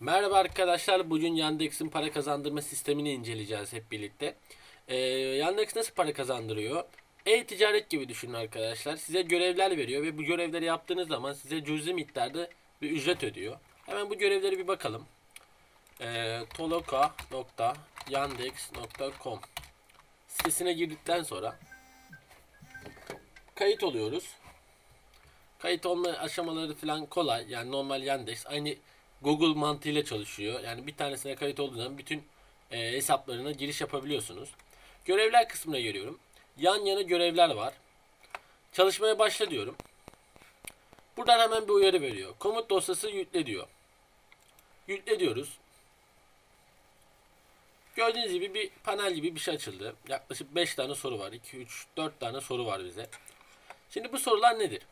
Merhaba arkadaşlar. Bugün Yandex'in para kazandırma sistemini inceleyeceğiz hep birlikte. Ee, Yandex nasıl para kazandırıyor? E-ticaret gibi düşünün arkadaşlar. Size görevler veriyor ve bu görevleri yaptığınız zaman size cüzi miktarda bir ücret ödüyor. Hemen bu görevleri bir bakalım. Ee, toloka.yandex.com sitesine girdikten sonra kayıt oluyoruz. Kayıt olma aşamaları falan kolay. Yani normal Yandex aynı Google mantığıyla çalışıyor. Yani bir tanesine kayıt olduğu zaman bütün e, hesaplarına giriş yapabiliyorsunuz. Görevler kısmına geliyorum. Yan yana görevler var. Çalışmaya başla diyorum. Buradan hemen bir uyarı veriyor. Komut dosyası yükle diyor. Yükle diyoruz. Gördüğünüz gibi bir panel gibi bir şey açıldı. Yaklaşık 5 tane soru var. 2, 3, 4 tane soru var bize. Şimdi bu sorular nedir?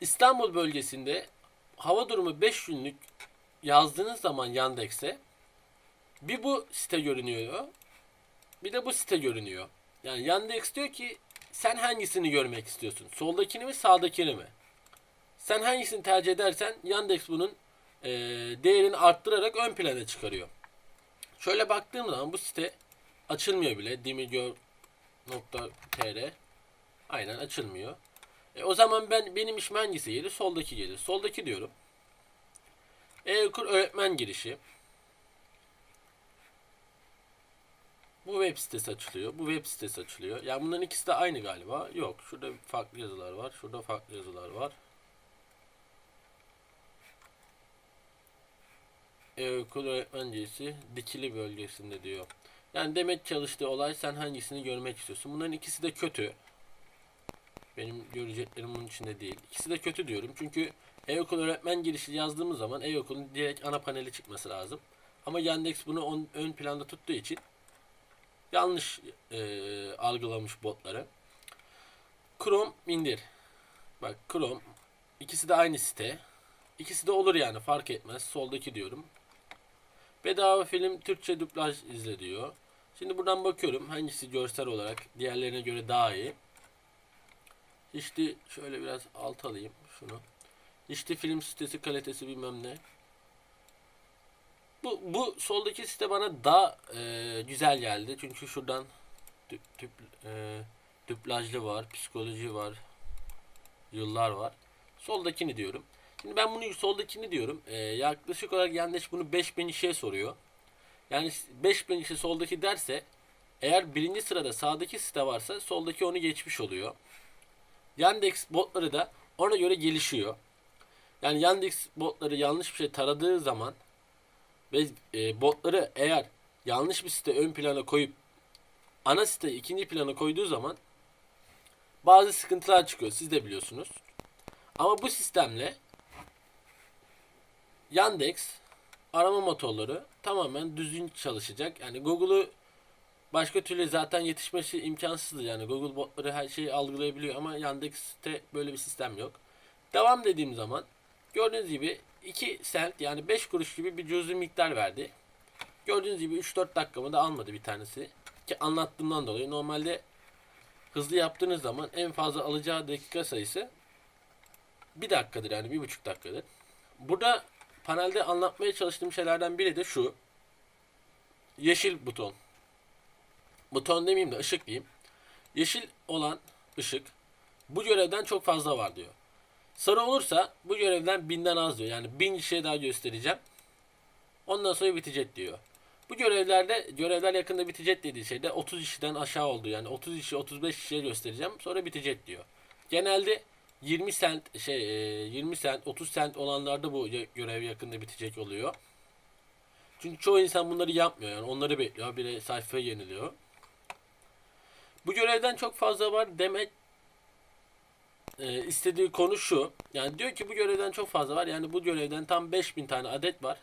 İstanbul bölgesinde hava durumu 5 günlük yazdığınız zaman Yandex'e bir bu site görünüyor. Bir de bu site görünüyor. Yani Yandex diyor ki sen hangisini görmek istiyorsun? Soldakini mi sağdakini mi? Sen hangisini tercih edersen Yandex bunun e, değerini arttırarak ön plana çıkarıyor. Şöyle baktığım zaman bu site açılmıyor bile. dimigör.tr Aynen açılmıyor. E, o zaman ben benim işim hangisi gelir? Soldaki gelir. Soldaki diyorum. E-Okur öğretmen girişi. Bu web sitesi açılıyor. Bu web sitesi açılıyor. Yani bunların ikisi de aynı galiba. Yok. Şurada farklı yazılar var. Şurada farklı yazılar var. E-Okul öğretmen girişi dikili bölgesinde diyor. Yani demek çalıştığı olay sen hangisini görmek istiyorsun. Bunların ikisi de kötü. Benim göreceklerim bunun içinde değil. İkisi de kötü diyorum. Çünkü e-okul öğretmen girişi yazdığımız zaman e-okulun direkt ana paneli çıkması lazım. Ama Yandex bunu on, ön planda tuttuğu için yanlış e, algılamış botları. Chrome indir. Bak Chrome ikisi de aynı site. İkisi de olur yani fark etmez. Soldaki diyorum. Bedava film Türkçe dublaj izle diyor. Şimdi buradan bakıyorum hangisi görsel olarak diğerlerine göre daha iyi. İşte şöyle biraz alt alayım şunu. İşte film sitesi kalitesi bilmem ne. Bu, bu soldaki site bana daha e, güzel geldi. Çünkü şuradan tüp, tüp, e, dublajlı var, psikoloji var, yıllar var. Soldakini diyorum. Şimdi ben bunu soldakini diyorum. E, yaklaşık olarak yanlış bunu 5000 kişiye soruyor. Yani 5000 kişi soldaki derse eğer birinci sırada sağdaki site varsa soldaki onu geçmiş oluyor. Yandex botları da ona göre gelişiyor. Yani Yandex botları yanlış bir şey taradığı zaman ve e, botları eğer yanlış bir site ön plana koyup ana site ikinci plana koyduğu zaman bazı sıkıntılar çıkıyor. Siz de biliyorsunuz. Ama bu sistemle Yandex arama motorları tamamen düzgün çalışacak. Yani Google'u Başka türlü zaten yetişmesi imkansızdı yani Google botları her şeyi algılayabiliyor ama Yandex'te böyle bir sistem yok. Devam dediğim zaman gördüğünüz gibi 2 cent yani 5 kuruş gibi bir cüzi miktar verdi. Gördüğünüz gibi 3-4 dakikamı da almadı bir tanesi. Ki anlattığımdan dolayı normalde hızlı yaptığınız zaman en fazla alacağı dakika sayısı 1 dakikadır yani 1,5 dakikadır. Burada panelde anlatmaya çalıştığım şeylerden biri de şu. Yeşil buton buton demeyeyim de ışık diyeyim. Yeşil olan ışık bu görevden çok fazla var diyor. Sarı olursa bu görevden binden az diyor. Yani bin şey daha göstereceğim. Ondan sonra bitecek diyor. Bu görevlerde görevler yakında bitecek dediği şeyde 30 kişiden aşağı oldu. Yani 30 kişi 35 kişiye göstereceğim sonra bitecek diyor. Genelde 20 sent şey 20 sent 30 sent olanlarda bu görev yakında bitecek oluyor. Çünkü çoğu insan bunları yapmıyor yani onları bekliyor. Biri sayfaya yeniliyor. Bu görevden çok fazla var demek e, istediği konu şu. Yani diyor ki bu görevden çok fazla var. Yani bu görevden tam 5000 tane adet var.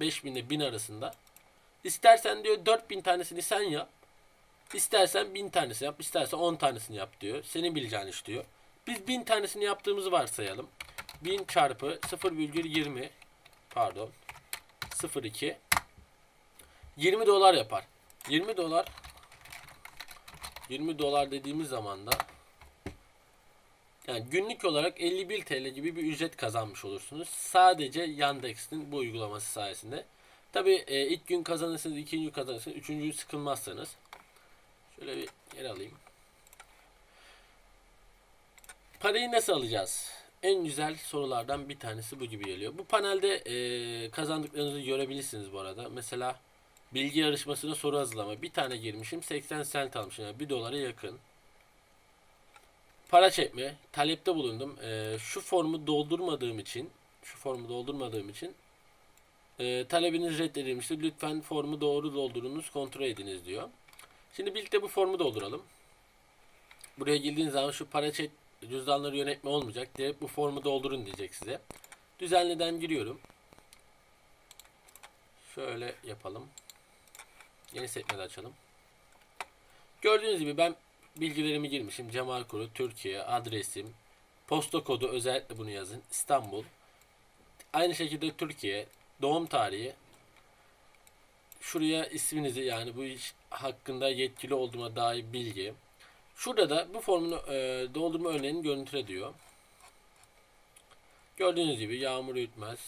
5000 ile 1000 arasında. İstersen diyor 4000 tanesini sen yap. İstersen 1000 tanesini yap. İstersen 10 tanesini yap diyor. Senin bileceğin iş diyor. Biz 1000 tanesini yaptığımızı varsayalım. 1000 çarpı 0,20 pardon 0,2 20 dolar yapar. 20 dolar 20 dolar dediğimiz zaman da Yani günlük olarak 51 TL gibi bir ücret kazanmış olursunuz. Sadece Yandex'in bu uygulaması sayesinde. Tabi e, ilk gün kazanırsınız, ikinci gün kazanırsınız, üçüncü gün sıkılmazsanız. Şöyle bir yer alayım. Parayı nasıl alacağız? En güzel sorulardan bir tanesi bu gibi geliyor. Bu panelde e, kazandıklarınızı görebilirsiniz bu arada. Mesela bilgi yarışmasına soru hazırlama. Bir tane girmişim 80 cent almışım. Yani 1 dolara yakın. Para çekme. Talepte bulundum. E, şu formu doldurmadığım için şu formu doldurmadığım için e, talebiniz reddedilmiştir. Lütfen formu doğru doldurunuz, kontrol ediniz diyor. Şimdi birlikte bu formu dolduralım. Buraya girdiğiniz zaman şu para çek cüzdanları yönetme olmayacak. Direkt bu formu doldurun diyecek size. Düzenliden giriyorum. Şöyle yapalım. Yeni sekmede açalım. Gördüğünüz gibi ben bilgilerimi girmişim. Cemal Kuru, Türkiye, adresim, posta kodu özellikle bunu yazın. İstanbul. Aynı şekilde Türkiye, doğum tarihi. Şuraya isminizi yani bu iş hakkında yetkili olduğuma dair bilgi. Şurada da bu formunu e, doldurma örneğini görüntüle diyor. Gördüğünüz gibi yağmur yutmaz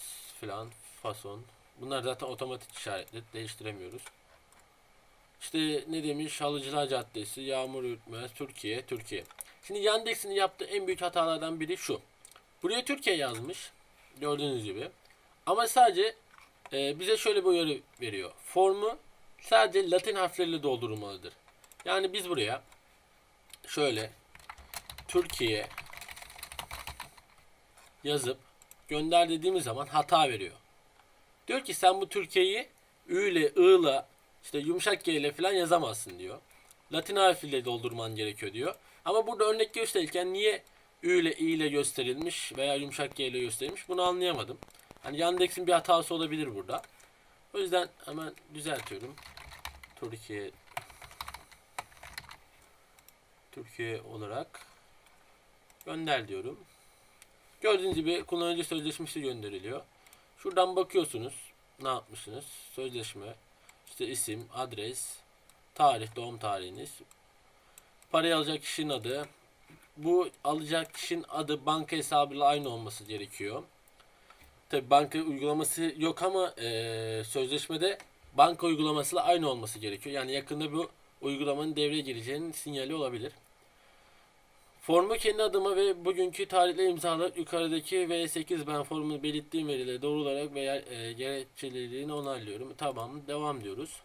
filan fason. Bunlar zaten otomatik işaretli değiştiremiyoruz. İşte ne demiş Halıcılar Caddesi, Yağmur Yutmaz, Türkiye, Türkiye. Şimdi Yandex'in yaptığı en büyük hatalardan biri şu. Buraya Türkiye yazmış. Gördüğünüz gibi. Ama sadece e, bize şöyle bir uyarı veriyor. Formu sadece Latin harfleriyle doldurulmalıdır. Yani biz buraya şöyle Türkiye yazıp gönder dediğimiz zaman hata veriyor. Diyor ki sen bu Türkiye'yi Ü ile I ile işte yumuşak G ile falan yazamazsın diyor. Latin harfiyle doldurman gerekiyor diyor. Ama burada örnek gösterirken niye Ü ile I ile gösterilmiş veya yumuşak G ile gösterilmiş bunu anlayamadım. Hani Yandex'in bir hatası olabilir burada. O yüzden hemen düzeltiyorum. Türkiye Türkiye olarak gönder diyorum. Gördüğünüz gibi kullanıcı sözleşmesi gönderiliyor. Şuradan bakıyorsunuz ne yapmışsınız? Sözleşme, işte isim, adres, tarih, doğum tarihiniz, parayı alacak kişinin adı. Bu alacak kişinin adı banka hesabıyla aynı olması gerekiyor. Tabi banka uygulaması yok ama eee, sözleşmede banka uygulamasıyla aynı olması gerekiyor. Yani yakında bu uygulamanın devreye gireceğinin sinyali olabilir. Formu kendi adıma ve bugünkü tarihle imzalarak yukarıdaki V8 ben formunu belirttiğim verileri doğru olarak veya e, gerekçeliliğini onaylıyorum. Tamam devam diyoruz.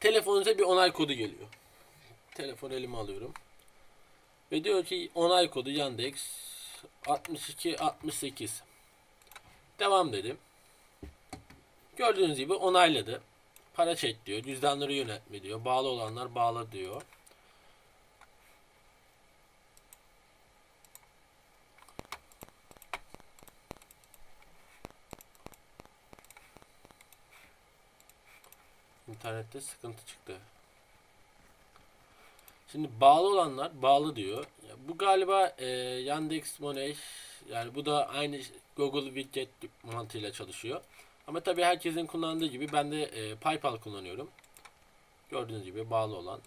Telefonunuza bir onay kodu geliyor. Telefon elime alıyorum. Ve diyor ki onay kodu Yandex 6268. Devam dedim. Gördüğünüz gibi onayladı. Para çek diyor. Cüzdanları yönetme diyor. Bağlı olanlar bağla diyor. İnternette sıkıntı çıktı. Şimdi bağlı olanlar bağlı diyor. Bu galiba e, Yandex Money yani bu da aynı Google Widget mantığıyla çalışıyor. Ama tabii herkesin kullandığı gibi ben de e, PayPal kullanıyorum. Gördüğünüz gibi bağlı olan.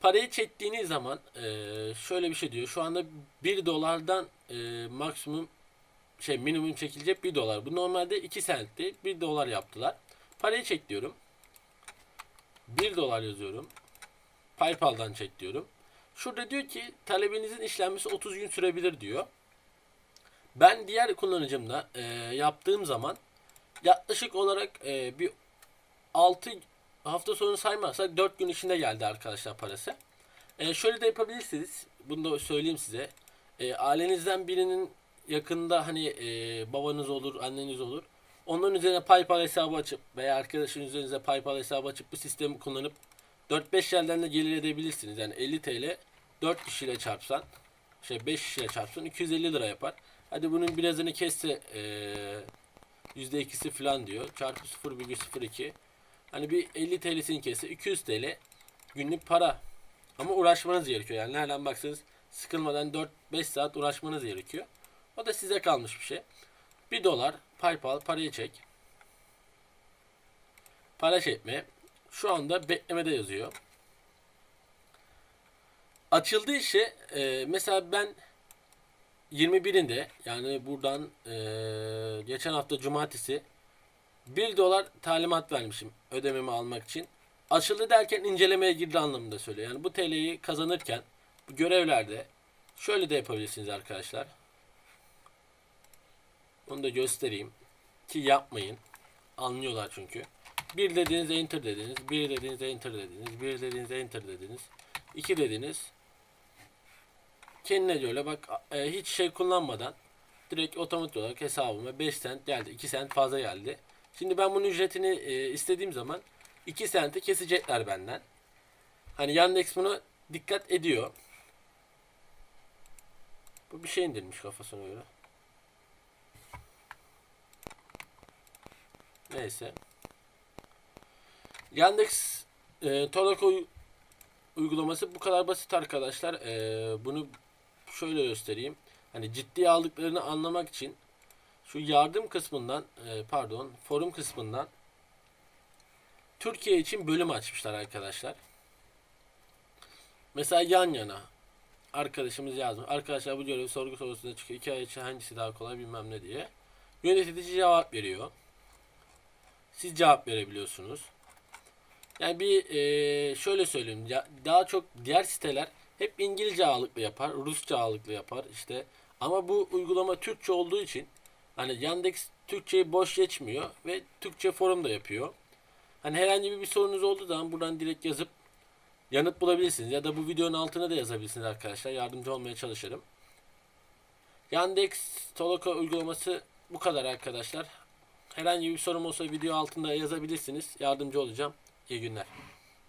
Parayı çektiğiniz zaman e, şöyle bir şey diyor. Şu anda 1 dolardan e, maksimum şey minimum çekilecek 1 dolar. Bu normalde 2 sentti. 1 dolar yaptılar. Parayı çek diyorum. 1 dolar yazıyorum. PayPal'dan çek diyorum. Şurada diyor ki talebinizin işlenmesi 30 gün sürebilir diyor. Ben diğer kullanıcımda e, yaptığım zaman yaklaşık olarak e, bir 6 hafta sonu saymazsak 4 gün içinde geldi arkadaşlar parası. E, şöyle de yapabilirsiniz. Bunu da söyleyeyim size. E, ailenizden birinin yakında hani e, babanız olur, anneniz olur. Onların üzerine PayPal hesabı açıp veya arkadaşın üzerinize PayPal hesabı açıp bu sistemi kullanıp 4-5 yerden de gelir edebilirsiniz. Yani 50 TL 4 kişiyle çarpsan şey 5 kişiyle çarpsan 250 lira yapar. Hadi bunun birazını kesse eee %2'si falan diyor. Çarpı 0,02 Hani bir 50 TL'sini kesse 200 TL günlük para. Ama uğraşmanız gerekiyor. Yani nereden baksanız sıkılmadan 4-5 saat uğraşmanız gerekiyor. O da size kalmış bir şey. 1 dolar PayPal parayı çek. Para çekme. Şu anda beklemede yazıyor. açıldığı işi e, mesela ben 21'inde yani buradan e, geçen hafta cumartesi 1 dolar talimat vermişim ödememi almak için. Açıldı derken incelemeye girdi anlamında söylüyor. Yani bu TL'yi kazanırken bu görevlerde şöyle de yapabilirsiniz arkadaşlar. Onu da göstereyim. Ki yapmayın. Anlıyorlar çünkü. Bir dediğiniz enter dediniz. Bir dediğiniz enter dediniz. Bir dediğiniz enter dediniz. İki dediniz. Kendine göre bak e, hiç şey kullanmadan direkt otomatik olarak hesabıma 5 sent geldi. 2 sent fazla geldi. Şimdi ben bunun ücretini e, istediğim zaman 2 senti kesecekler benden. Hani Yandex buna dikkat ediyor. Bu bir şey indirmiş kafasına göre. Neyse. Yandex e, Tolako uy- uygulaması bu kadar basit arkadaşlar. E, bunu şöyle göstereyim. Hani ciddiye aldıklarını anlamak için şu yardım kısmından e, pardon forum kısmından Türkiye için bölüm açmışlar arkadaşlar. Mesela yan yana arkadaşımız yazmış. Arkadaşlar bu görev sorgu sorusunda çıkıyor. İki ay için hangisi daha kolay bilmem ne diye. Yönetici cevap veriyor. Siz cevap verebiliyorsunuz. Yani bir eee, şöyle söyleyeyim. daha çok diğer siteler hep İngilizce ağırlıklı yapar, Rusça ağırlıklı yapar işte. Ama bu uygulama Türkçe olduğu için hani Yandex Türkçeyi boş geçmiyor ve Türkçe forum da yapıyor. Hani herhangi bir sorunuz olduğu zaman buradan direkt yazıp yanıt bulabilirsiniz ya da bu videonun altına da yazabilirsiniz arkadaşlar. Yardımcı olmaya çalışırım. Yandex Toloka uygulaması bu kadar arkadaşlar. Herhangi bir sorum olsa video altında yazabilirsiniz. Yardımcı olacağım. İyi günler.